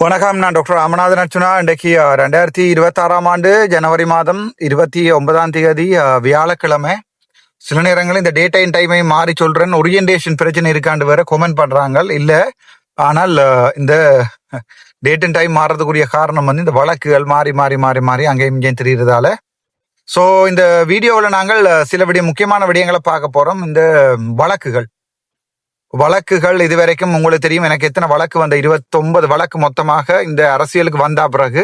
வணக்கம் நான் டாக்டர் ராமநாதன் அர்ச்சுனா இன்றைக்கு ரெண்டாயிரத்தி இருபத்தாறாம் ஆண்டு ஜனவரி மாதம் இருபத்தி ஒன்பதாம் தேதி வியாழக்கிழமை. சில நேரங்களில் இந்த டேட் அண்ட் டைமை மாறி சொல்றேன். ஓரியன்டேஷன் பிரச்சனை இருக்காண்டு வேற கொமெண்ட் பண்றாங்க. இல்ல ஆனால் இந்த டேட் அண்ட் டைம் மாறுறதுக்குரிய காரணம் வந்து இந்த வழக்குகள் மாறி மாறி மாறி மாறி அங்கேயும் இங்கேயும் தெரிகிறதால ஸோ இந்த வீடியோவில் நாங்கள் சில விடிய முக்கியமான விடயங்களை பார்க்க போகிறோம் இந்த வழக்குகள். வழக்குகள் இதுவரைக்கும் உங்களுக்கு தெரியும். எனக்கு எத்தனை வழக்கு வந்த? 29 வழக்கு மொத்தமாக இந்த அரசியலுக்கு வந்த பிறகு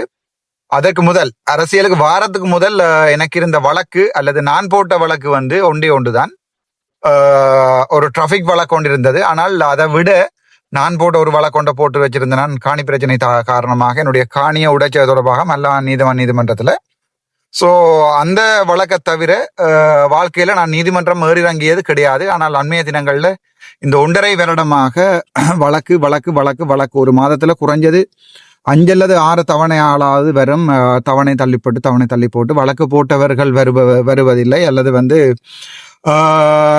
அதற்கு முதல் அரசியலுக்கு வாரத்துக்கு முதல் எனக்கு இருந்த வழக்கு அல்லது நான் போட்ட வழக்கு வந்து ஒன்றே ஒன்றுதான். தான் ஒரு டிராஃபிக் வழக்கு ஒன்று இருந்தது. ஆனால் அதை விட நான் போட்ட ஒரு வழக்கு ஒன்றை போட்டு வச்சிருந்தேன் நான் காணி பிரச்சனை காரணமாக என்னுடைய காணியை உடைச்சது தொடர்பாக மல்லா நீதிமன்ற நீதிமன்றத்தில். ஸோ அந்த வழக்கை தவிர வாழ்க்கையில் நான் நீதிமன்றம் ஏறிறங்கியது கிடையாது. ஆனால் அண்மைய தினங்களில் இந்த ஒன்றரை வருடமாக வழக்கு வழக்கு வழக்கு வழக்கு. ஒரு மாதத்தில் குறைஞ்சது அஞ்சு அல்லது ஆறு தவணையாளாவது வரும். அஹ், தவணை தள்ளிப்பட்டு தவணை தள்ளி போட்டு வழக்கு போட்டவர்கள் வருவ வருவதில்லை அல்லது வந்து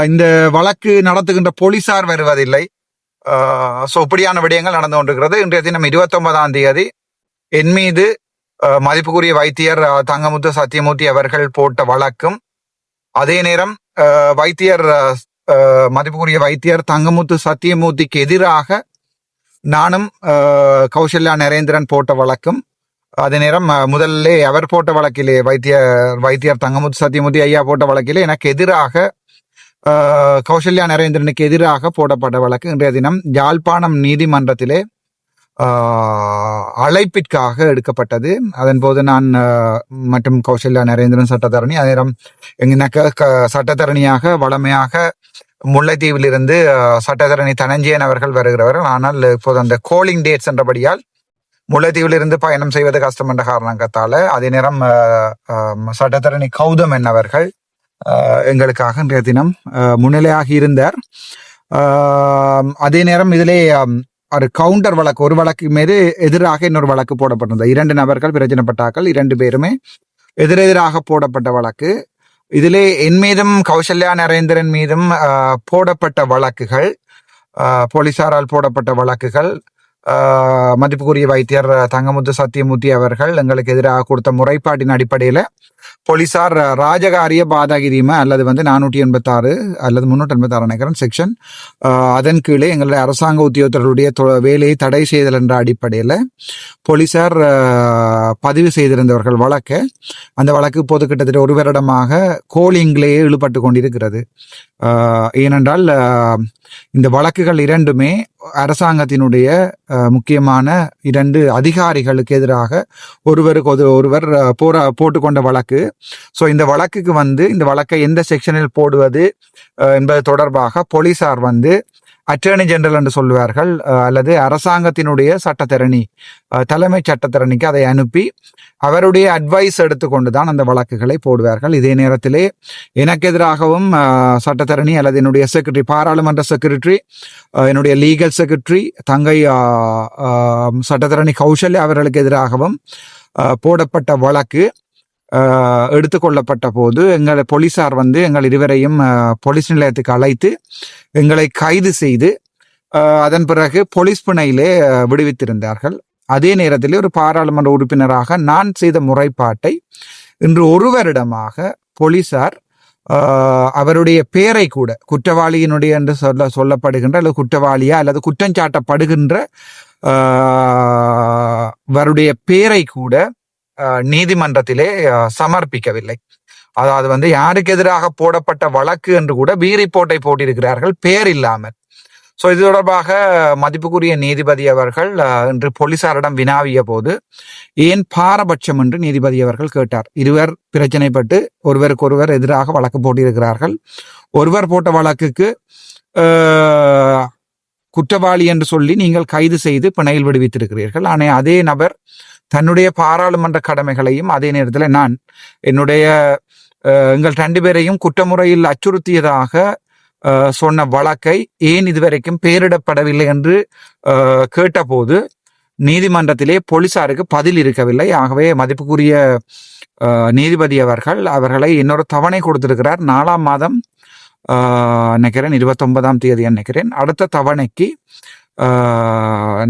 இந்த வழக்கு நடத்துகின்ற போலீசார் வருவதில்லை. ஸோ இப்படியான விடயங்கள் நடந்து கொண்டிருக்கிறது. இன்றைய தினம் இருபத்தொன்பதாம் தேதி என் மீது மதிப்புக்குரிய வைத்தியர் தங்கமுத்து சத்தியமூர்த்தி அவர்கள் போட்ட வழக்கும் அதே நேரம் வைத்தியர் மதிப்புக்குரிய வைத்தியர் தங்கமுத்து சத்தியமூர்த்திக்கு எதிராக நானும் கௌசல்யா நரேந்திரன் போட்ட வழக்கும் அதே நேரம் முதல்ல அவர் போட்ட வழக்கிலே வைத்தியர் வைத்தியர் தங்கமுத்து சத்தியமூர்த்தி ஐயா போட்ட வழக்கிலே எனக்கு எதிராக கௌசல்யா நரேந்திரனுக்கு எதிராக போடப்பட்ட வழக்கு. இன்றைய தினம் யாழ்ப்பாணம் நீதிமன்றத்திலே அழைப்பிற்காக எடுக்கப்பட்டது. அதன் போது நான் மற்றும் கௌசல்யா நரேந்திரன் சட்டத்தரணி அதேரம் நேரம் எனக்கு க- சட்டத்தரணியாக வளமையாக முல்லைத்தீவிலிருந்து இருந்து சட்டத்தரணி தனஞ்சயன் அவர்கள் வருகிறவர்கள் ஆனால் இப்போது அந்த கோலிங் டேட்ஸ் என்றபடியால் முல்லைத்தீவிலிருந்து பயணம் செய்வது கஷ்டம் என்ற காரணத்தால அதே நேரம் சட்டத்தரணி கௌதம் என்னவர்கள் எங்களுக்காக இன்றைய தினம் முன்னிலையாக முன்னிலையாகி இருந்தார். அதே நேரம் இதிலே ஒரு கவுண்டர் வழக்கு ஒரு வழக்கு மீது எதிராக இன்னொரு வழக்கு போடப்பட்டிருந்தது. இரண்டு நபர்கள் பிரச்சனைப்பட்டார்கள் இரண்டு பேருமே எதிரெதிராக போடப்பட்ட வழக்கு. இதிலே என் மீதும் கௌசல்யா நரேந்திரன் மீதும் போடப்பட்ட வழக்குகள் போலீசாரால் போடப்பட்ட வழக்குகள் மதிப்புக்குரிய வைத்தியர் தங்கமுத்து சத்தியமூர்த்தி அவர்கள் எங்களுக்கு எதிராக கொடுத்த முறைப்பாட்டின் அடிப்படையில் போலீசார் ராஜகாரிய பாதகிரிமை அல்லது வந்து நானூற்றி எண்பத்தாறு அல்லது முன்னூற்றி எண்பத்தாறு நினைக்கிறேன் செக்ஷன் அதன் கீழே எங்களுடைய அரசாங்க உத்தியோகத்தர்களுடைய தொ- வேலையை தடை செய்தல் என்ற அடிப்படையில் போலீசார் பதிவு செய்திருந்தவர்கள் வழக்கை அந்த வழக்கு இப்போது கிட்டத்தட்ட ஒரு வருடமாக கோலிங்கிலேயே இழுபட்டு கொண்டிருக்கிறது. ஏனென்றால் இந்த வழக்குகள் இரண்டுமே அரசாங்கத்தினுடைய முக்கியமான இரண்டு அதிகாரிகளுக்கு எதிராக ஒருவருக்கு ஒரு ஒருவர் போரா போட்டுக்கொண்ட வழக்கு. ஸோ இந்த வழக்குக்கு வந்து இந்த வழக்கை எந்த செக்ஷனில் போடுவது என்பது தொடர்பாக போலீசார் வந்து அட்டர்னி ஜெனரல் என்று சொல்லுவார்கள் அல்லது அரசாங்கத்தினுடைய சட்டத்தரணி தலைமை சட்டத்தரணிக்கு அதை அனுப்பி அவருடைய அட்வைஸ் எடுத்துக்கொண்டு தான் அந்த வழக்குகளை போடுவார்கள். இதே நேரத்திலே எனக்கு எதிராகவும் அஹ், சட்டத்தரணி அல்லது என்னுடைய செக்ரட்டரி பாராளுமன்ற செக்ரட்டரி என்னுடைய லீகல் செக்ரட்டரி தங்கை சட்டத்தரணி கௌசல்யா அவர்களுக்கு எதிராகவும் போடப்பட்ட வழக்கு எடுத்துக்கொள்ளப்பட்ட போது எங்களை போலீசார் வந்து எங்கள் இருவரையும் போலீஸ் நிலையத்துக்கு அழைத்து எங்களை கைது செய்து அதன் பிறகு போலீஸ் பிணையிலே விடுவித்திருந்தார்கள். அதே நேரத்தில் ஒரு பாராளுமன்ற உறுப்பினராக நான் செய்த முறைப்பாட்டை இன்று ஒரு வருடமாக போலீசார் அவருடைய பெயரை கூட குற்றவாளியினுடைய என்று சொல்ல சொல்லப்படுகின்ற அல்லது குற்றவாளியா அல்லது குற்றஞ்சாட்டப்படுகின்ற அஹ், அவருடைய பெயரை கூட நீதிமன்றத்திலே சமர்ப்பிக்கவில்லை. அதாவது வந்து யாருக்கு எதிராக போடப்பட்ட வழக்கு என்று கூட பி ரிப்போர்ட்டை போட்டிருக்கிறார்கள் பெயர் இல்லாமல். ஸோ இது தொடர்பாக மதிப்புக்குரிய நீதிபதி அவர்கள் அஹ், இன்று போலீசாரிடம் வினாவிய போது ஏன் பாரபட்சம்? என்று நீதிபதி அவர்கள் கேட்டார். இருவர் பிரச்சனைப்பட்டு ஒருவருக்கு ஒருவர் எதிராக வழக்கு போட்டிருக்கிறார்கள். ஒருவர் போட்ட வழக்குக்கு குற்றவாளி என்று சொல்லி நீங்கள் கைது செய்து பிணையில் விடுவித்திருக்கிறீர்கள். ஆனால் அதே நபர் தன்னுடைய பாராளுமன்ற கடமைகளையும் அதே நேரத்தில் நான் என்னுடைய எங்கள் ரெண்டு பேரையும் குற்றமுறையில் அச்சுறுத்தியதாக சொன்ன வழக்கை ஏன் இதுவரைக்கும் பெயரிடப்படவில்லை என்று கேட்டபோது நீதிமன்றத்திலே போலீசாருக்கு பதில் இருக்கவில்லை. ஆகவே மதிப்புக்குரிய நீதிபதி அவர்கள் அவர்களை இன்னொரு தவணை கொடுத்திருக்கிறார். நாலாம் மாதம் நினைக்கிறேன் இருபத்தொன்பதாம் தேதி நினைக்கிறேன். அடுத்த தவணைக்கு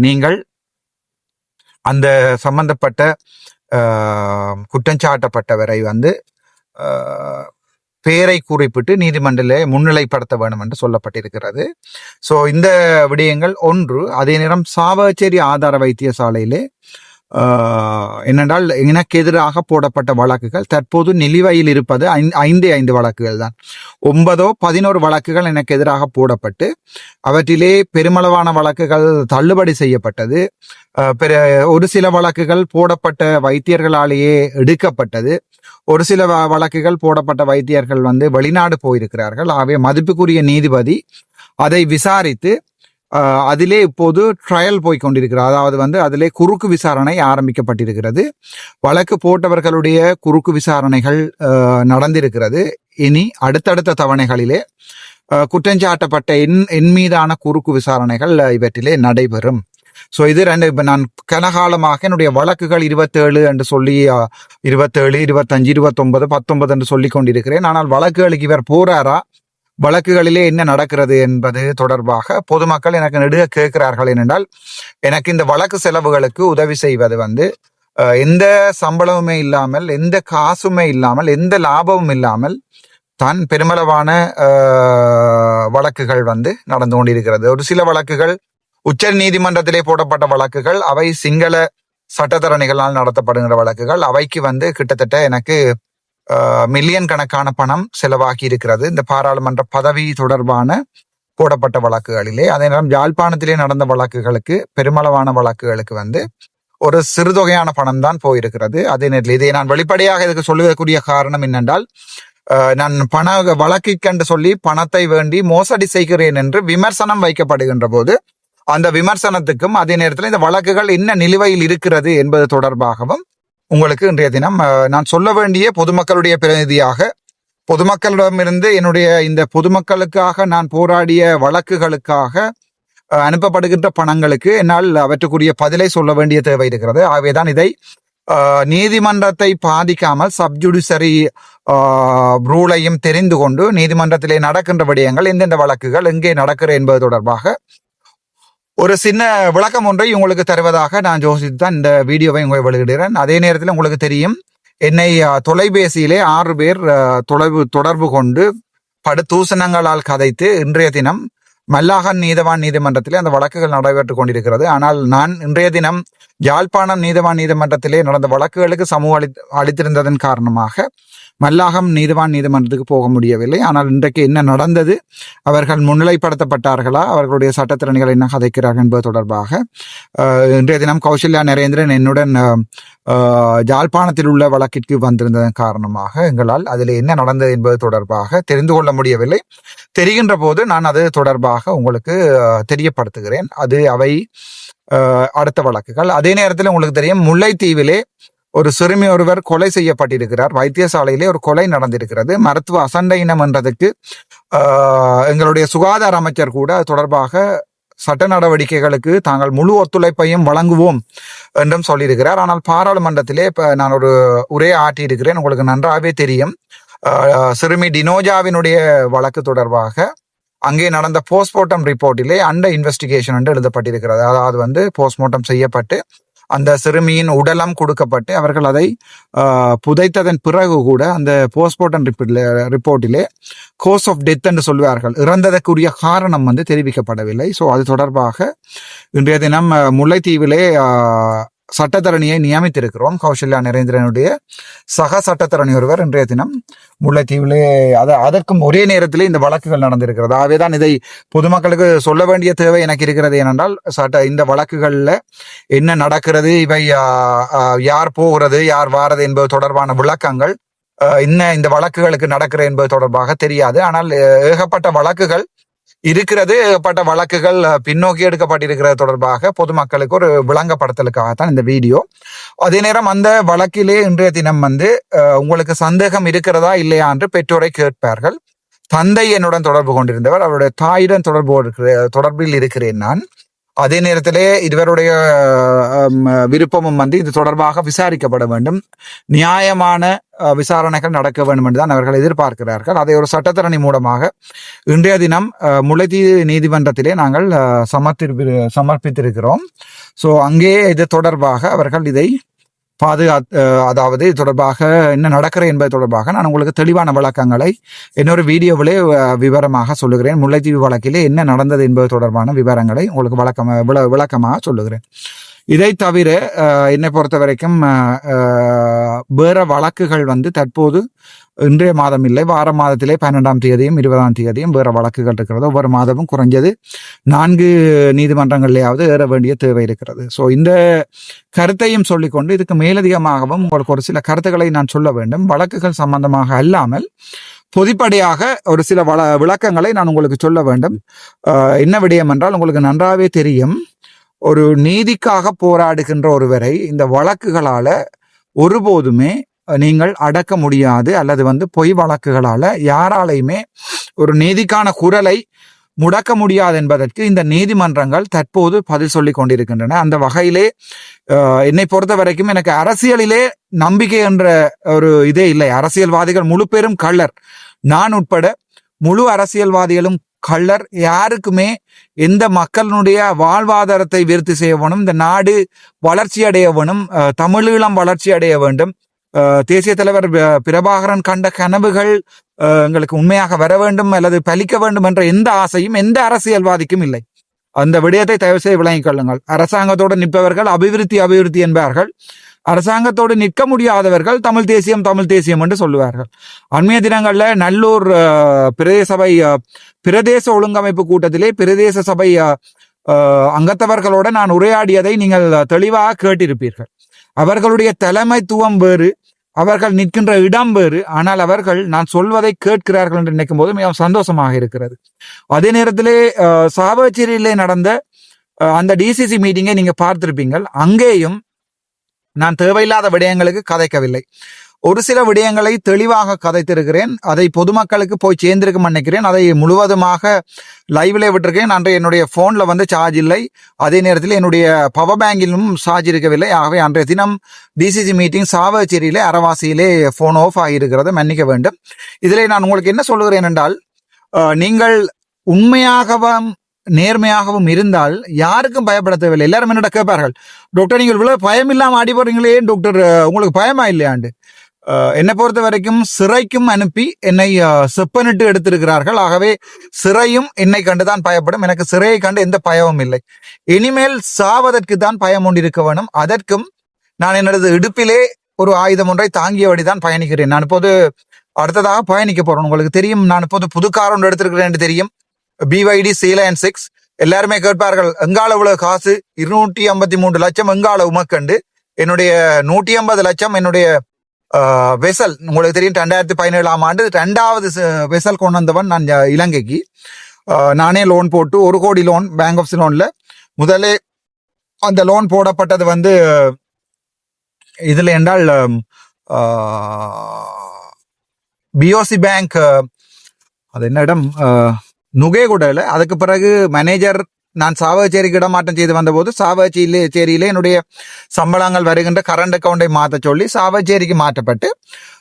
நீங்கள் அந்த சம்பந்தப்பட்ட குற்றஞ்சாட்டப்பட்டவரை வந்து பேரை பெயரை குறிப்பிட்டு நீதிமன்றத்திலே முன்னிலைப்படுத்த வேண்டும் என்று சொல்லப்பட்டிருக்கிறது. ஸோ இந்த விடயங்கள் ஒன்று அதே நேரம் சாவகச்சேரி ஆதார வைத்தியசாலையிலே என்னென்றால் எனக்கு எதிராக போடப்பட்ட வழக்குகள் தற்போது நிலுவையில் இருப்பது ஐந்து ஐந்தே ஐந்து வழக்குகள் தான். ஒன்பதோ பதினோரு வழக்குகள் எனக்கு எதிராக போடப்பட்டு அவற்றிலே பெருமளவான வழக்குகள் தள்ளுபடி செய்யப்பட்டது. பிற ஒரு சில வழக்குகள் போடப்பட்ட வைத்தியர்களாலேயே எடுக்கப்பட்டது. ஒரு சில வ- வழக்குகள் போடப்பட்ட வைத்தியர்கள் வந்து வெளிநாடு போயிருக்கிறார்கள். ஆகவே மதிப்புக்குரிய நீதிபதி அதை விசாரித்து அதிலே இப்போது ட்ரையல் போய் கொண்டிருக்கிறது அதாவது வந்து அதிலே குறுக்கு விசாரணை ஆரம்பிக்கப்பட்டிருக்கிறது. வழக்கு போட்டவர்களுடைய குறுக்கு விசாரணைகள் நடந்திருக்கிறது. இனி அடுத்தடுத்த தவணைகளிலே குற்றஞ்சாட்டப்பட்ட என் என் மீதான குறுக்கு விசாரணைகள் இவற்றிலே நடைபெறும். ஸோ இது ரெண்டு இப்போ நான் கனகாலமாக என்னுடைய வழக்குகள் இருபத்தேழு என்று சொல்லி இருபத்தேழு இருபத்தஞ்சு இருபத்தொன்பது பத்தொன்பது என்று சொல்லி கொண்டிருக்கிறேன் ஆனால் வழக்குகளுக்கு இவர் போறாரா? வழக்குகளிலே என்ன நடக்கிறது என்பது தொடர்பாக பொதுமக்கள் எனக்கு நெடுக கேட்கிறார்கள் ஏனென்றால் எனக்கு இந்த வழக்கு செலவுகளுக்கு உதவி செய்வது வந்து எந்த சம்பளமுமே இல்லாமல் எந்த காசுமே இல்லாமல் எந்த லாபமும் இல்லாமல் தான் பெருமளவான வழக்குகள் வந்து நடந்து கொண்டிருக்கிறது. ஒரு சில வழக்குகள் உச்ச நீதிமன்றத்திலே போடப்பட்ட வழக்குகள் அவை சிங்கள சட்டத்தரணிகளால் நடத்தப்படுகிற வழக்குகள் அவைக்கு வந்து கிட்டத்தட்ட எனக்கு மில்லியன் கணக்கான பணம் செலவாகி இருக்கிறது இந்த பாராளுமன்ற பதவி தொடர்பான போடப்பட்ட வழக்குகளிலே அதே நேரம் யாழ்ப்பாணத்திலே நடந்த வழக்குகளுக்கு பெருமளவான வழக்குகளுக்கு வந்து ஒரு சிறுதொகையான பணம் தான் போயிருக்கிறது. அதே நேரத்தில் இதை நான் வெளிப்படையாக இதுக்கு சொல்லுவதற்குரிய காரணம் என்னென்றால் நான் பண வழக்கிற்கென்று சொல்லி பணத்தை வேண்டி மோசடி செய்கிறேன் என்று விமர்சனம் வைக்கப்படுகின்ற போது அந்த விமர்சனத்துக்கும் அதே நேரத்தில் இந்த வழக்குகள் என்ன நிலுவையில் இருக்கிறது என்பது தொடர்பாகவும் உங்களுக்கு இன்றைய தினம் நான் சொல்ல வேண்டிய பொதுமக்களுடைய பிரதிநிதியாக பொதுமக்களிடமிருந்து என்னுடைய இந்த பொதுமக்களுக்காக நான் போராடிய வழக்குகளுக்காக அனுப்பப்படுகின்ற பணங்களுக்கு என்னால் அவற்றுக்குரிய பதிலை சொல்ல வேண்டிய தேவை இருக்கிறது. ஆகவேதான் இதை நீதிமன்றத்தை பாதிக்காமல் சப்ஜுடிசரி ரூலையும் தெரிந்து கொண்டு நீதிமன்றத்திலே நடக்கின்ற விடயங்கள் எந்தெந்த வழக்குகள் எங்கே நடக்கிற என்பது தொடர்பாக ஒரு சின்ன விளக்கம் ஒன்றை உங்களுக்கு தருவதாக நான் ஜோசித்து தான் இந்த வீடியோவை உங்களை வெளியிடுகிறேன் அதே நேரத்தில் உங்களுக்கு தெரியும் என்னை தொலைபேசியிலே ஆறு பேர் தொடர்பு தொலைவு தொடர்பு கொண்டு படுதூசணங்களால் கதைத்து இன்றைய தினம் மல்லாகன் நீதவான் நீதிமன்றத்திலே அந்த வழக்குகள் நடைபெற்றுக் கொண்டிருக்கிறது. ஆனால் நான் இன்றைய தினம் யாழ்ப்பாணம் நீதவான் நீதிமன்றத்திலே நடந்த வழக்குகளுக்கு சமூக அளி அளித்திருந்ததன் காரணமாக மல்லாகம் நீதிவான் நீதிமன்றத்துக்கு போக முடியவில்லை. ஆனால் இன்றைக்கு என்ன நடந்தது? அவர்கள் முன்னிலைப்படுத்தப்பட்டார்களா? அவர்களுடைய சட்டத்திறனிகள் என்ன கதைக்கிறார்கள் என்பது தொடர்பாக இன்றைய தினம் கௌசல்யா நரேந்திரன் என்னுடன் ஜாழ்ப்பாணத்தில் யாழ்ப்பாணத்தில் உள்ள வழக்கிற்கு வந்திருந்ததன் காரணமாக எங்களால் அதில் என்ன நடந்தது என்பது தொடர்பாக தெரிந்து கொள்ள முடியவில்லை. தெரிகின்ற போது நான் அது தொடர்பாக உங்களுக்கு தெரியப்படுத்துகிறேன். அது அவை அடுத்த வழக்குகள். அதே நேரத்தில் உங்களுக்கு தெரியும் முல்லைத்தீவிலே ஒரு சிறுமி ஒருவர் கொலை செய்யப்பட்டிருக்கிறார். வைத்தியசாலையிலே ஒரு கொலை நடந்திருக்கிறது. மருத்துவ அசண்டையினம் என்றதுக்கு எங்களுடைய சுகாதார அமைச்சர் கூட அது தொடர்பாக சட்ட நடவடிக்கைகளுக்கு தாங்கள் முழு ஒத்துழைப்பையும் வழங்குவோம் என்றும் சொல்லியிருக்கிறார். ஆனால் பாராளுமன்றத்திலே இப்போ நான் ஒரு உரையை ஆற்றியிருக்கிறேன். உங்களுக்கு நன்றாகவே தெரியும். சிறுமி டினோஜாவினுடைய வழக்கு தொடர்பாக அங்கே நடந்த போஸ்ட்மார்ட்டம் ரிப்போர்ட்டிலே அண்ட இன்வெஸ்டிகேஷன் என்று எழுதப்பட்டிருக்கிறது. அதாவது வந்து போஸ்ட்மார்ட்டம் செய்யப்பட்டு அந்த சிறுமியின் உடலம் கொடுக்கப்பட்டு அவர்கள் அதை புதைத்ததன் பிறகு கூட அந்த போஸ்ட்மார்ட்டம் ரிப்போர்ட்டிலே கோஸ் ஆஃப் டெத் என்று சொல்வார்கள். இறந்ததற்குரிய காரணம் வந்து தெரிவிக்கப்படவில்லை. ஸோ அது தொடர்பாக இன்றைய தினம் முல்லைத்தீவிலே சட்டத்தரணியை நியமித்திருக்கிறோம். கௌசல்யா நரேந்திரனுடைய சக சட்டத்தரணி ஒருவர் இன்றைய தினம் முல்லைத்தீவிலே அத அதற்கும் ஒரே நேரத்திலே இந்த வழக்குகள் நடந்திருக்கிறது. ஆகவேதான் இதை பொதுமக்களுக்கு சொல்ல வேண்டிய தேவை எனக்கு இருக்கிறது ஏனென்றால் சட்ட இந்த வழக்குகளில் என்ன நடக்கிறது இவை யார் போகிறது யார் வாரது என்பது தொடர்பான விளக்கங்கள் இன்ன இந்த வழக்குகளுக்கு நடக்கிற என்பது தொடர்பாக தெரியாது. ஆனால் ஏகப்பட்ட வழக்குகள் இருக்கிறது. பட்ட வழக்குகள் பின்னோக்கி எடுக்கப்பட்டிருக்கிறது தொடர்பாக பொதுமக்களுக்கு ஒரு விளங்கப்படுத்தலுக்காகத்தான் இந்த வீடியோ. அதே நேரம் அந்த வழக்கிலே இன்றைய தினம் வந்து உங்களுக்கு சந்தேகம் இருக்கிறதா இல்லையா என்று பெற்றோரை கேட்பார்கள். தந்தை என்னுடன் தொடர்பு கொண்டிருந்தவர் அவருடைய தாயுடன் தொடர்பு தொடர்பில் இருக்கிறேன் நான். அதே நேரத்திலே இருவருடைய விருப்பமும் வந்து இது தொடர்பாக விசாரிக்கப்பட வேண்டும். நியாயமான விசாரணைகள் நடக்க வேண்டும் என்றுதான் அவர்கள் எதிர்பார்க்கிறார்கள். அதை ஒரு சட்டத்தரணி மூலமாக இன்றைய தினம் அஹ், முல்லைத்தீவு நீதிமன்றத்திலே நாங்கள் சமர்த்தி சமர்ப்பி சமர்ப்பித்திருக்கிறோம். ஸோ அங்கே இது தொடர்பாக அவர்கள் இதை பாதுகா அதாவது தொடர்பாக என்ன நடக்கிற என்பது தொடர்பாக நான் உங்களுக்கு தெளிவான விளக்கங்களை இன்னொரு வீடியோவிலே விவரமாக சொல்லுகிறேன். முல்லைத்தீவு வழக்கிலே என்ன நடந்தது என்பது தொடர்பான விவரங்களை உங்களுக்கு வழக்கமாக விள விளக்கமாக சொல்லுகிறேன். இதை தவிர என்னை பொறுத்த வரைக்கும் வேற வழக்குகள் வந்து தற்போது இன்றைய மாதம் இல்லை வார மாதத்திலே பன்னெண்டாம் தேதியும் இருபதாம் தேதியும் வேற வழக்குகள் இருக்கிறது. ஒவ்வொரு மாதமும் குறைஞ்சது நான்கு நீதிமன்றங்களிலேயாவது ஏற வேண்டிய தேவை இருக்கிறது. ஸோ இந்த கருத்தையும் சொல்லிக்கொண்டு இதுக்கு மேலதிகமாகவும் உங்களுக்கு ஒரு சில கருத்துக்களை நான் சொல்ல வேண்டும். வழக்குகள் சம்பந்தமாக அல்லாமல் பொதுப்படையாக ஒரு சில வள விளக்கங்களை நான் உங்களுக்கு சொல்ல வேண்டும். என்ன விடயம் என்றால் உங்களுக்கு நன்றாகவே தெரியும். ஒரு நீதிக்காக போராடுகின்ற ஒருவரை இந்த வழக்குகளால ஒருபோதுமே நீங்கள் அடக்க முடியாது அல்லது வந்து பொய் வழக்குகளால யாராலையுமே ஒரு நீதிக்கான குரலை முடக்க முடியாது என்பதற்கு இந்த நீதிமன்றங்கள் தற்போது பதில் சொல்லி கொண்டிருக்கின்றன. அந்த வகையிலே என்னை பொறுத்த வரைக்கும் எனக்கு அரசியலிலே நம்பிக்கை என்ற ஒரு இதே இல்லை. அரசியல்வாதிகள் முழு பேரும் கள்ளர். நான் உட்பட முழு அரசியல்வாதிகளும் கள்ளர் யாருக்குமே எந்த மக்களினுடைய வாழ்வாதாரத்தை விருத்தி செய்ய வேணும் இந்த நாடு வளர்ச்சி அடைய வேணும் தமிழீழம் வளர்ச்சி அடைய வேண்டும். தேசிய தலைவர் பிரபாகரன் கண்ட கனவுகள் எங்களுக்கு உண்மையாக வர வேண்டும் அல்லது பலிக்க வேண்டும் என்ற எந்த ஆசையும் எந்த அரசியல்வாதிக்கும் இல்லை. அந்த விடயத்தை தயவு செய்து விளங்கிக் கொள்ளுங்கள். அரசாங்கத்தோடு நிற்பவர்கள் அபிவிருத்தி அபிவிருத்தி என்பார்கள். அரசாங்கத்தோடு நிற்க முடியாதவர்கள் தமிழ் தேசியம் தமிழ் தேசியம் என்று சொல்லுவார்கள். அண்மைய தினங்களில் நல்லூர் பிரதேச சபை பிரதேச ஒழுங்கமைப்பு கூட்டத்திலே பிரதேச சபை அங்கத்தவர்களோட நான் உரையாடியதை நீங்கள் தெளிவாக கேட்டிருப்பீர்கள். அவர்களுடைய தலைமைத்துவம் வேறு அவர்கள் நிற்கின்ற இடம் வேறு ஆனால் அவர்கள் நான் சொல்வதை கேட்கிறார்கள் என்று நினைக்கும் போது மிகவும் சந்தோஷமாக இருக்கிறது. அதே நேரத்திலே சாவச்சேரியிலே நடந்த அந்த டிசிசி மீட்டிங்கை நீங்க பார்த்திருப்பீங்கள். அங்கேயும் நான் தேவையில்லாத விடயங்களுக்கு கதைக்கவில்லை. ஒரு சில விடயங்களை தெளிவாக கதைத்திருக்கிறேன். அதை பொதுமக்களுக்கு போய் சேர்ந்திருக்கும் நினைக்கிறேன் அதை முழுவதுமாக லைவ்ல விட்டிருக்கேன் அன்றைய என்னுடைய ஃபோனில் வந்து சார்ஜ் இல்லை. அதே நேரத்தில் என்னுடைய பவர் பேங்கிலும் சார்ஜ் இருக்கவில்லை. ஆகவே அன்றைய தினம் டிசிசி மீட்டிங் சாவச்சேரியிலே அறவாசியிலே ஃபோன் ஆஃப் ஆகியிருக்கிறது. மன்னிக்க வேண்டும். இதில் நான் உங்களுக்கு என்ன சொல்கிறேன் என்றால் நீங்கள் உண்மையாகவும் நேர்மையாகவும் இருந்தால் யாருக்கும் பயப்பட தேவையில்லை. எல்லாரும் என்னடா கேட்பார்கள் டாக்டர் நீங்கள் இவ்வளவு பயம் இல்லாமல் அடி போறீங்களே டாக்டர் உங்களுக்கு பயமா இல்லையாண்டு என்னை பொறுத்த வரைக்கும் சிறைக்கும் அனுப்பி என்னை செப்பனிட்டு எடுத்திருக்கிறார்கள். ஆகவே சிறையும் என்னை கண்டுதான் பயப்படும். எனக்கு சிறையை கண்டு எந்த பயமும் இல்லை. இனிமேல் சாவதற்கு தான் பயம் உண்டிருக்க வேணும். அதற்கும் நான் எனது இடுப்பிலே ஒரு ஆயுதம் ஒன்றை தாங்கியபடி தான் பயணிக்கிறேன். நான் இப்போது அடுத்ததாக பயணிக்க போறேன். உங்களுக்கு தெரியும் நான் இப்போது புது கார் ஒன்று எடுத்திருக்கிறேன் என்று தெரியும். பிவைடி சீலன் சிக்ஸ் எல்லாருமே கேட்பார்கள் எங்கால இவ்வளவு காசு? இருநூற்றி ஐம்பத்தி மூன்று லட்சம் எங்கால உமக்கண்டு? என்னுடைய நூற்றி ஐம்பது லட்சம் என்னுடைய வெசல் உங்களுக்கு தெரியும் ரெண்டாயிரத்தி பதினேழாம் ஆண்டு ரெண்டாவது வெசல் கொண்டு வந்தவன் நான் இலங்கைக்கு. நானே லோன் போட்டு ஒரு கோடி லோன் பேங்க் ஆஃப் லோன்ல முதலே அந்த லோன் போடப்பட்டது வந்து இதில் என்றால் பிஓசி பேங்க் அது என்ன இடம்? நுகேகுடல. அதுக்கு பிறகு மேனேஜர் நான் சாவகச்சேரிக்கு இடமாற்றம் செய்து வந்தபோது சாவகச்சேரியிலே சேரியிலே என்னுடைய சம்பளங்கள் வருகின்ற கரண்ட் அக்கௌண்டை மாற்ற சொல்லி சாவகச்சேரிக்கு மாற்றப்பட்டு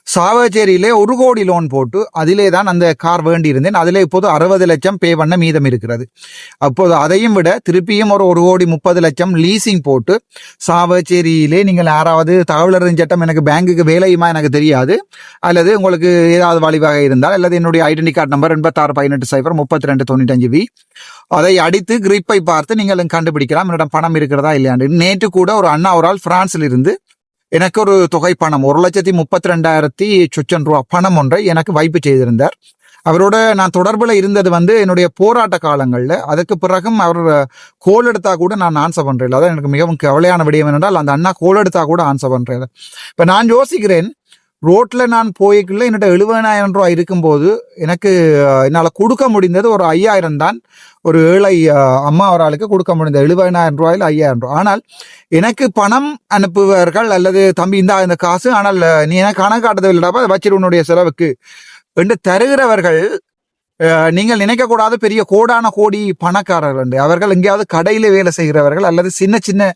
சாவச்சேரியிலே ஒரு கோடி லோன் போட்டு அதிலே தான் அந்த கார் வேண்டி இருந்தேன் அதிலே இப்போது அறுபது லட்சம் பே பண்ண மீதம் இருக்கிறது. அப்போது அதையும் விட திருப்பியும் ஒரு ஒரு கோடி முப்பது லட்சம் லீசிங் போட்டு சாவச்சேரியிலே நீங்கள் யாராவது தகவல் சட்டம் எனக்கு பேங்குக்கு வேலையுமா எனக்கு தெரியாது. அல்லது உங்களுக்கு ஏதாவது வழிவாக இருந்தால் அல்லது என்னுடைய ஐடென்டி கார்டு நம்பர் எண்பத்தாறு பதினெட்டு சைபர் முப்பத்தி ரெண்டு தொண்ணூத்தஞ்சு வி அதை அடித்து கிரிப்பை பார்த்து நீங்கள் கண்டுபிடிக்கலாம். என்னிடம் பணம் இருக்கிறதா இல்லையாண்டு நேற்று கூட ஒரு அண்ணா ஒரு ஆள் பிரான்சில் இருந்து எனக்கு ஒரு தொகை பணம் ஒரு லட்சத்தி முப்பத்தி ரெண்டாயிரத்தி சொச்சன் ரூபா பணம் ஒன்றை எனக்கு வைப்பு செய்திருந்தார். அவரோட நான் தொடர்பில் இருந்தது வந்து என்னுடைய போராட்ட காலங்களில். அதுக்கு பிறகும் அவர் கோல் எடுத்தா கூட நான் ஆன்சர் பண்ணுறேன் அதான் எனக்கு மிகவும் கவலையான விடயம் என்னென்றால் அந்த அண்ணா கோல் எடுத்தா கூட ஆன்சர் பண்ணுறேன் இப்போ நான் யோசிக்கிறேன் ரோட்டில் நான் போய்க்குள்ள என்னோட எழுபதாயிரம் ரூபாய் இருக்கும்போது எனக்கு என்னால் கொடுக்க முடிந்தது ஒரு ஐயாயிரம் தான். ஒரு ஏழை அம்மா ஒரு ஆளுக்கு கொடுக்க முடிந்தது எழுபதாயிரம் ரூபாயில் ஐயாயிரம் ரூபாய். ஆனால் எனக்கு பணம் அனுப்புவார்கள் அல்லது தம்பி இந்தா இந்த காசு ஆனால் நீ எனக்கு கணக்கு காட்டுறது அதை வச்சிரு உன்னுடைய செலவுக்கு. என்று தருகிறவர்கள் நீங்கள் நினைக்கக்கூடாத பெரிய கோடான கோடி பணக்காரர்கள் உண்டு. அவர்கள் எங்கேயாவது கடையில் வேலை செய்கிறவர்கள் அல்லது சின்ன சின்ன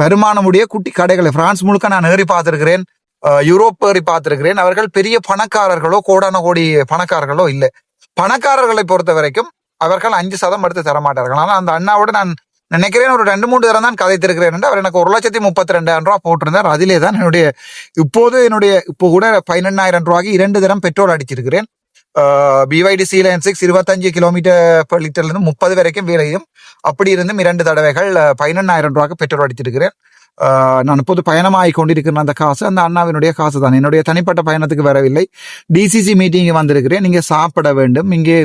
வருமானமுடைய குட்டி கடைகளை. பிரான்ஸ் முழுக்க நான் ஏறி பார்த்துருக்கிறேன். அஹ், பார்த்துருக்கிறேன் பார்த்திருக்கிறேன். அவர்கள் பெரிய பணக்காரர்களோ கோடான கோடி பணக்காரர்களோ இல்லை. பணக்காரர்களை பொறுத்த வரைக்கும் அவர்கள் அஞ்சு சதம் எடுத்து தரமாட்டார்கள். ஆனால் அந்த அண்ணாவோட நான் நினைக்கிறேன் ஒரு ரெண்டு மூணு தரம் தான் கதைத்திருக்கிறேன் என்று அவர் எனக்கு ஒரு லட்சத்தி முப்பத்தி ரெண்டாயிரம் ரூபா போட்டிருந்தார். அதிலே தான் என்னுடைய இப்போது என்னுடைய இப்போ கூட பதினெண்ணாயிரம் ரூபாய்க்கு இரண்டு தரம் பெட்ரோல் அடிச்சிருக்கிறேன். பிவைடிசி லைன் சிக்ஸ் இருபத்தஞ்சு கிலோமீட்டர் பர் லிட்டர்லேருந்து முப்பது வரைக்கும் விலையும் அப்படி இருந்தும் இரண்டு தடவைகள் பதினெண்ணாயிரம் ரூபாய்க்கு பெட்ரோல் அடிச்சிருக்கிறேன் நான் பொது பயணமாகி கொண்டிருக்கிற அந்த காசு அந்த அண்ணாவினுடைய காசு தான். என்னுடைய தனிப்பட்ட பயணத்துக்கு வரவில்லை. டிசிசி மீட்டிங் வந்திருக்கிறேன். நீங்கள் சாப்பிட வேண்டும். இங்கே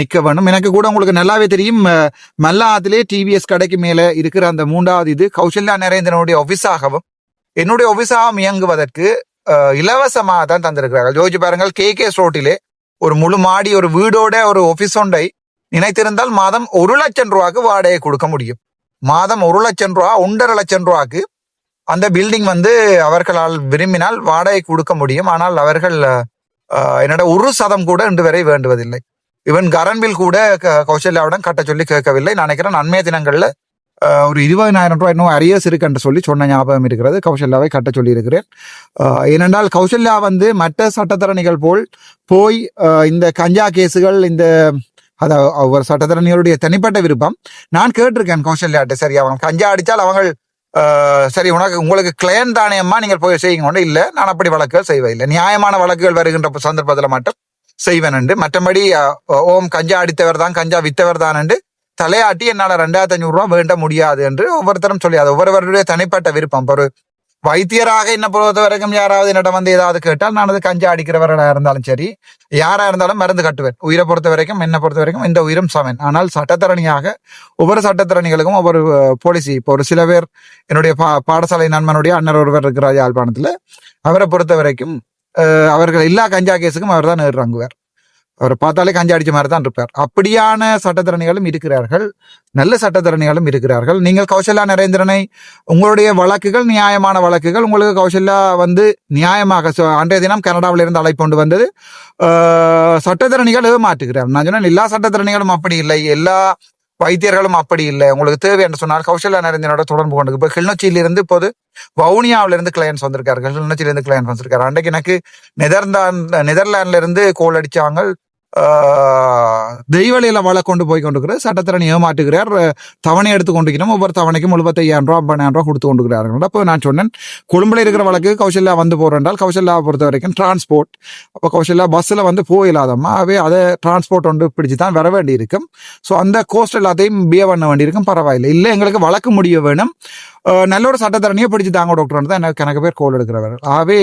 நிற்க வேண்டும். எனக்கு கூட உங்களுக்கு நல்லாவே தெரியும். அஹ், மல்லாத்திலே டிவிஎஸ் கடைக்கு மேலே இருக்கிற அந்த மூன்றாவது இது கௌசல்யா நரேந்திரனுடைய ஆஃபீஸாகவும் என்னுடைய ஆஃபீஸாகவும் இயங்குவதற்கு இலவசமாக தான் தந்திருக்கிறார்கள். யோசிச்சு பாருங்கள் கே கே ரோட்டிலே ஒரு முழு மாடி ஒரு வீடோட ஒரு ஆஃபீஸ் ஒன்றை நினைத்திருந்தால் மாதம் ஒரு லட்சம் ரூபாய்க்கு வாடகை கொடுக்க முடியும். மாதம் ஒரு லட்சம் ரூபா ஒன்றரை லட்சம் ரூபாக்கு அந்த பில்டிங் வந்து அவர்களால் விரும்பினால் வாடகை கொடுக்க முடியும். ஆனால் அவர்கள் என்னோட ஒரு சதம் கூட இன்று வரை வேண்டுவதில்லை. இவன் கரன்பில் கூட க- கட்ட சொல்லி கேட்கவில்லை. நினைக்கிறேன் அண்மைய தினங்களில் ஒரு இருபதினாயிரம் ரூபாய் இன்னும் அரியர்ஸ் இருக்குன்னு சொல்லி சொன்ன ஞாபகம் இருக்கிறது. கௌசல்யாவை கட்ட சொல்லி இருக்கிறேன் ஏனென்றால் கௌசல்யா வந்து மற்ற சட்டத்தரணிகள் போல் போய் இந்த கஞ்சா கேஸுகள் இந்த அதாவது அவர் சட்டத்தரணிகளுடைய தனிப்பட்ட விருப்பம். நான் கேட்டிருக்கேன் கௌசல்யாட்ட சரி அவங்க கஞ்சா அடித்தால் அவங்க சரி உனக்கு உங்களுக்கு கிளையன் தானே அம்மா நீங்கள் போய் செய்யுங்க. ஒன்று இல்லை நான் அப்படி வழக்குகள் செய்வதில்லை. நியாயமான வழக்குகள் வருகின்ற சந்தர்ப்பத்தில் மட்டும் செய்வேன் என்று மற்றபடி ஓம் கஞ்சா அடித்தவர் தான் கஞ்சா வித்தவர் தான் என்று தலையாட்டி என்னால் ரெண்டாயிரத்தி ஐநூறு வேண்ட முடியாது என்று ஒவ்வொருத்தரும் சொல்லி அது ஒவ்வொருவருடைய தனிப்பட்ட விருப்பம். ஒரு வைத்தியராக என்ன பொறுத்த வரைக்கும் யாராவது என்னிடம் வந்து ஏதாவது கேட்டால் நான் அது கஞ்சா அடிக்கிறவர்களாக இருந்தாலும் சரி யாராக இருந்தாலும் மருந்து கட்டுவேன். உயிரை பொறுத்த வரைக்கும் என்னை பொறுத்த வரைக்கும் இந்த உயிரும் சமன். ஆனால் சட்டத்தரணியாக ஒவ்வொரு சட்டத்தரணிகளுக்கும் ஒவ்வொரு போலீசி இப்போ ஒரு சில பேர் என்னுடைய பா பாடசாலை நண்பனுடைய அண்ணர் ஒருவர் இருக்கிறார் யாழ்ப்பாணத்தில். அவரை பொறுத்த வரைக்கும் அவர்கள் எல்லா கஞ்சா கேஸுக்கும் அவர் தான் இறங்குவார் அவரை பார்த்தாலே கஞ்சா அடிச்ச மாதிரி தான் இருப்பார். அப்படியான சட்டத்தரணிகளும் இருக்கிறார்கள். நல்ல சட்டத்தரணிகளும் இருக்கிறார்கள். நீங்கள் கௌசல்யா நரேந்திரனை உங்களுடைய வழக்குகள் நியாயமான வழக்குகள். உங்களுக்கு கௌசல்யா வந்து நியாயமாக அன்றைய தினம் கனடாவில் இருந்து அழைப்பு கொண்டு வந்தது. அஹ், ஏமாற்றுகிறார் நான் சொன்னேன் எல்லா சட்டத்தரணிகளும் அப்படி இல்லை. எல்லா வைத்தியர்களும் அப்படி இல்லை. உங்களுக்கு தேவை என்று சொன்னால் கௌசல்யா நரேந்திரனோட தொடர்பு கொண்டு. இப்போ கிளிநொச்சியிலிருந்து இப்போது வவுனியாவிலிருந்து கிளையன்ஸ் வந்திருக்காரு கிளிநொச்சியிலிருந்து கிளையன்ஸ் வந்திருக்காரு. அன்றைக்கு எனக்கு நெதர்லாந்து நெதர்லாண்ட்ல இருந்து கோல் அடிச்சாங்க. தெய்வலையில் வள கொண்டு போய் கொண்டுக்கிறார் சட்டத்திறனை ஏமாற்றுகிறார். தவணை எடுத்து கொண்டிருக்கிறோம் ஒவ்வொரு தவணைக்கும் எழுபத்தையாயிரம் ரூபா ஐம்பதாயிரம் ரூபா கொடுத்து கொண்டுக்கிறார்கள் அப்போ நான் சொன்னேன் கொழும்புல இருக்கிற வழக்கு கௌசல்யா வந்து போறேன்றால் கௌசல்யாவை பொறுத்த வரைக்கும் டிரான்ஸ்போர்ட் அப்போ கௌசல்யா பஸ்ஸில் வந்து போயில்லாதம்மா அவே அதை டிரான்ஸ்போர்ட் ஒன்று பிடிச்சு தான் வர வேண்டியிருக்கும். ஸோ அந்த கோஸ்ட் எல்லாத்தையும் பிஏ பண்ண வேண்டியிருக்கும். பரவாயில்லை. இல்லை எங்களுக்கு வழக்கு முடிய வேணும். நல்ல ஒரு சட்டத்தரணியை பிடிச்சு தாங்க டாக்டர் தான் எனக்கு கணக்கு பேர் கோல் எடுக்கிறவர். ஆகவே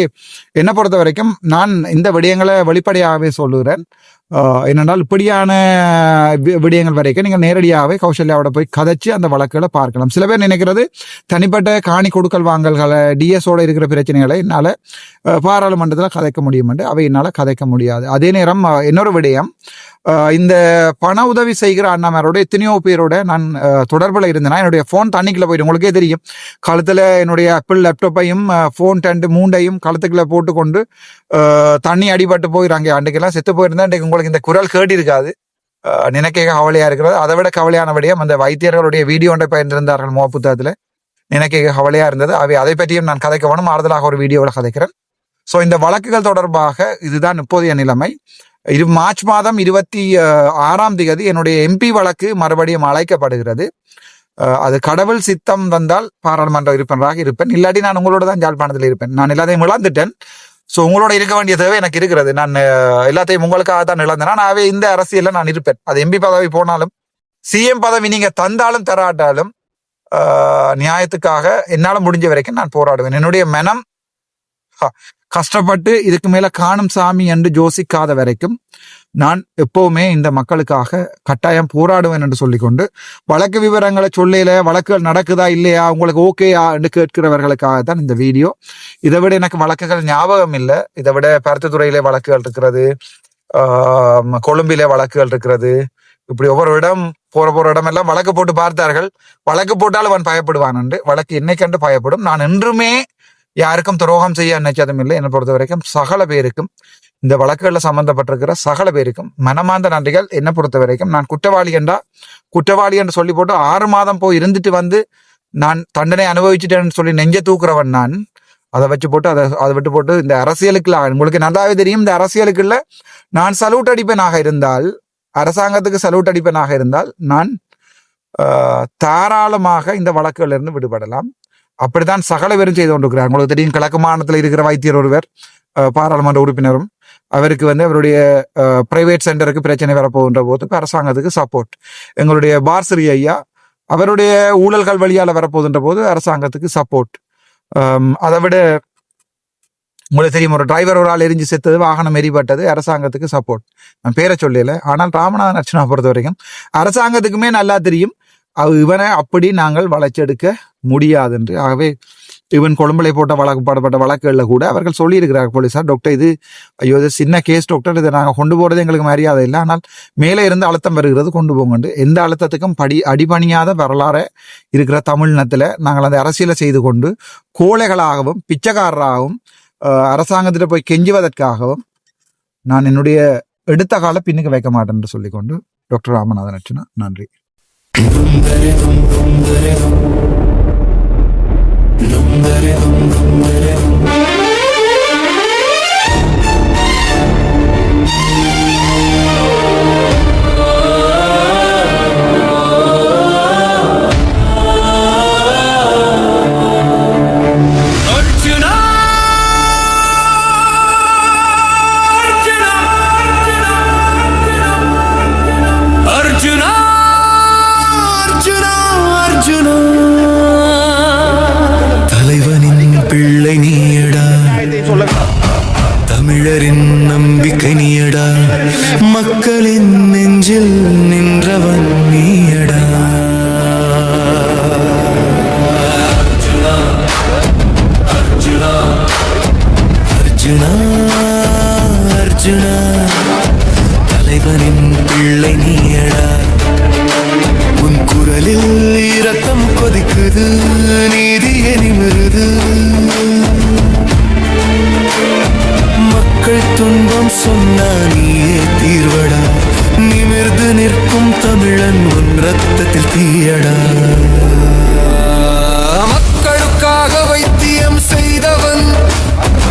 என்னை பொறுத்த வரைக்கும் நான் இந்த விடயங்களை வெளிப்படையாகவே சொல்லுகிறேன். என்னென்றால் இப்படியான விடயங்கள் வரைக்கும் நீங்கள் நேரடியாகவே கௌசல்யாவோட போய் கதைச்சு அந்த வழக்குகளை பார்க்கலாம். சில பேர் நினைக்கிறது தனிப்பட்ட காணி கொடுக்கல் வாங்கல்களை டிஎஸோட இருக்கிற பிரச்சனைகளை என்னால் பாராளுமன்றத்தில் கதைக்க முடியுமென்று அவை என்னால் கதைக்க முடியாது. அதே நேரம் இன்னொரு விடயம் இந்த பண உதவி செய்கிற அண்ணாமாரோட எத்தனையோ பேரோட நான் தொடர்பில் இருந்தேன்னா என்னுடைய ஃபோன் தண்ணிக்குள்ள போயிட்டு உங்களுக்கே தெரியும். கழுத்தில் என்னுடைய ஆப்பிள் லேப்டாப்பையும் ஃபோன் டெண்டு மூண்டையும் கழுத்துக்குள்ளே போட்டுக்கொண்டு தண்ணி அடிபட்டு போயிறாங்க. அன்றைக்கெல்லாம் செத்து போயிருந்தேன். அன்றைக்கு உங்களுக்கு இந்த குரல் கேட்டு இருக்காது நினைக்க கவலையாக இருக்கிறது. அதை விட கவலையான விடயம் அந்த வைத்தியர்களுடைய வீடியோ ஒன்றை பயந்திருந்தார்கள் மோ புத்தகத்தில் நினைக்க கவலையாக இருந்தது. அவை அதை பற்றியும் நான் கதைக்க வேணும். ஆறுதலாக ஒரு வீடியோவில் கதைக்கிறேன். ஸோ இந்த வழக்குகள் தொடர்பாக இதுதான் இப்போதைய நிலைமை. இது மார்ச் மாதம் இருபத்தி ஆறாம் தேதி என்னுடைய எம்பி வழக்கு மறுபடியும் அழைக்கப்படுகிறது. அது கடவுள் சித்தம் வந்தால் பாராளுமன்ற உறுப்பினராக இருப்பேன். இல்லாட்டி நான் உங்களோட தான் ஜாழ்ப்பாணத்தில் இருப்பேன். நான் எல்லாத்தையும் இழந்துட்டேன். ஸோ உங்களோட இருக்க வேண்டிய தேவை எனக்கு இருக்கிறது. நான் எல்லாத்தையும் உங்களுக்காக தான் இழந்தேன் நான் இந்த அரசியலில் நான் இருப்பேன். அது எம்பி பதவி போனாலும் சிஎம் பதவி நீங்கள் தந்தாலும் தராட்டாலும் நியாயத்துக்காக என்னால் முடிஞ்ச வரைக்கும் நான் போராடுவேன். என்னுடைய மனம் கஷ்டப்பட்டு இதுக்கு மேல காணும் சாமி என்று ஜோசிக்காத வரைக்கும் நான் எப்பவுமே இந்த மக்களுக்காக கட்டாயம் போராடுவேன் என்று சொல்லிக்கொண்டு வழக்கு விவரங்களை சொல்லையில வழக்குகள் நடக்குதா இல்லையா உங்களுக்கு ஓகேயா என்று கேட்கிறவர்களுக்காக தான் இந்த வீடியோ. இதை விட எனக்கு வழக்குகள் ஞாபகம் இல்லை. இதை விட பருத்தித்துறையிலே வழக்குகள் இருக்கிறது கொழும்பிலே வழக்குகள் இருக்கிறது. இப்படி ஒவ்வொரு இடம் போற போற இடம் எல்லாம் வழக்கு போட்டு பார்த்தார்கள். வழக்கு போட்டால் அவன் பயப்படுவான் என்று வழக்கு என்னைக்கண்டு பயப்படும். நான் என்றுமே யாருக்கும் துரோகம் செய்ய நினைச்சதும் இல்லை. என்னை பொறுத்த வரைக்கும் சகல பேருக்கும் இந்த வழக்குகளில் சம்பந்தப்பட்டிருக்கிற சகல பேருக்கும் மனமார்ந்த நன்றிகள். என்னை பொறுத்த வரைக்கும் நான் குற்றவாளி என்றா குற்றவாளி என்று சொல்லி போட்டு ஆறு மாதம் போய் இருந்துட்டு வந்து நான் தண்டனை அனுபவிச்சுட்டேன்னு சொல்லி நெஞ்ச தூக்குறவன் நான். அதை வச்சு போட்டு அதை அதை விட்டு போட்டு இந்த அரசியலுக்குள்ள உங்களுக்கு நல்லாவே தெரியும் இந்த அரசியலுக்குள்ள நான் சல்யூட் அடிப்பேனாக இருந்தால் அரசாங்கத்துக்கு சல்யூட் அடிப்பேனாக இருந்தால் நான் தாராளமாக இந்த வழக்குகளிலிருந்து விடுபடலாம். அப்படித்தான் சகல பேரும் செய்து கொண்டிருக்கிறார். உங்களுக்கு தெரியும் கிழக்கு மாநிலத்தில் இருக்கிற வைத்தியர் ஒருவர் பாராளுமன்ற உறுப்பினரும் அவருக்கு வந்து அவருடைய பிரைவேட் சென்டருக்கு பிரச்சனை வரப்போகின்ற போது அரசாங்கத்துக்கு சப்போர்ட் எங்களுடைய பார்சரி ஐயா அவருடைய ஊழல்கள் வழியால் வரப்போகின்ற போது அரசாங்கத்துக்கு சப்போர்ட் அதை விட உங்களுக்கு தெரியும் ஒரு டிரைவர் ஒரு ஆள் எரிஞ்சு செத்தது வாகனம் எரிபட்டது அரசாங்கத்துக்கு சப்போர்ட் நான் பேரை சொல்லல. ஆனால் ராமநாதன் அர்ச்சனா பொறுத்த வரைக்கும் அரசாங்கத்துக்குமே நல்லா தெரியும். இவனை அப்படி நாங்கள் வளைச்செடுக்க முடியாது என்று ஆகவே இவன் கொழும்புலை போட்ட வழக்கு பாடப்பட்ட வழக்குகளில் கூட அவர்கள் சொல்லியிருக்கிறார் போலீஸார் டாக்டர் இது ஐயோ இது சின்ன கேஸ் டாக்டர் இதை நாங்கள் கொண்டு போகிறது எங்களுக்கு மரியாதை இல்லை. ஆனால் மேலே இருந்து அழுத்தம் வருகிறது கொண்டு போங்கண்டு. எந்த அழுத்தத்துக்கும் படி அடிபணியாத வரலாறு இருக்கிற தமிழினத்தில் நாங்கள் அந்த அரசியலை செய்து கொண்டு கோழைகளாகவும் பிச்சைக்காரராகவும் அரசாங்கத்தில் அரசாங்கத்திட்ட போய் கெஞ்சுவதற்காகவும் நான் என்னுடைய எடுத்த கால பின்னுக்கு வைக்க மாட்டேன் என்று சொல்லிக்கொண்டு டாக்டர் ராமநாதன் அர்ச்சனா நன்றி. Dum dum dum dum dum தலைவனின் பிள்ளை நீயடா. உன் குரலில் இரத்தம் கொதிக்குது நீதிய நிமிருது. மக்கள் துன்பம் சொன்னா நீயே தீர்வடா. நிமிர்ந்து நிற்கும் தமிழன் உன் ரத்தத்தில் தீயடா. மக்களுக்காக வைத்தியம் செய்தவன்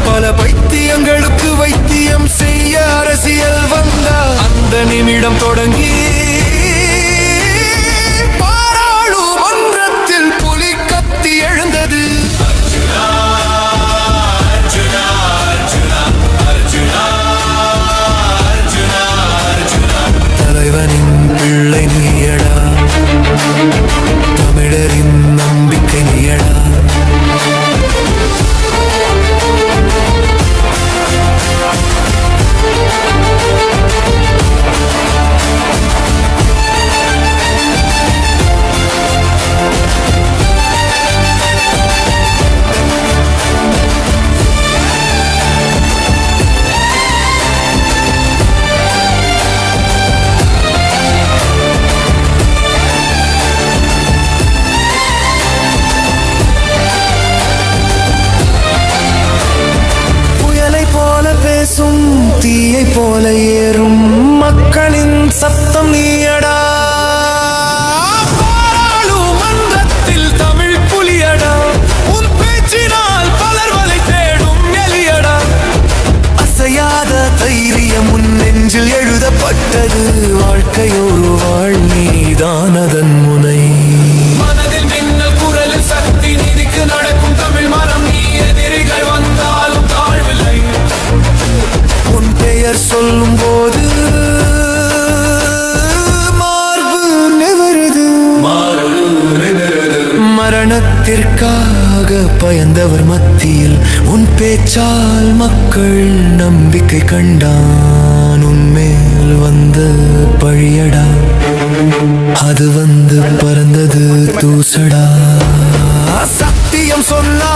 பல பைத்தியங்களுக்கு வைத்தியம் செய்ய அரசியல் வந்தா அந்த நிமிடம் தொடங்கி உன் மக்கள் நம்பிக்கை கண்டான். உன்மேல் வந்த பழியடா. அது வந்து பறந்தது தூசடா. சத்தியம் சொன்னால்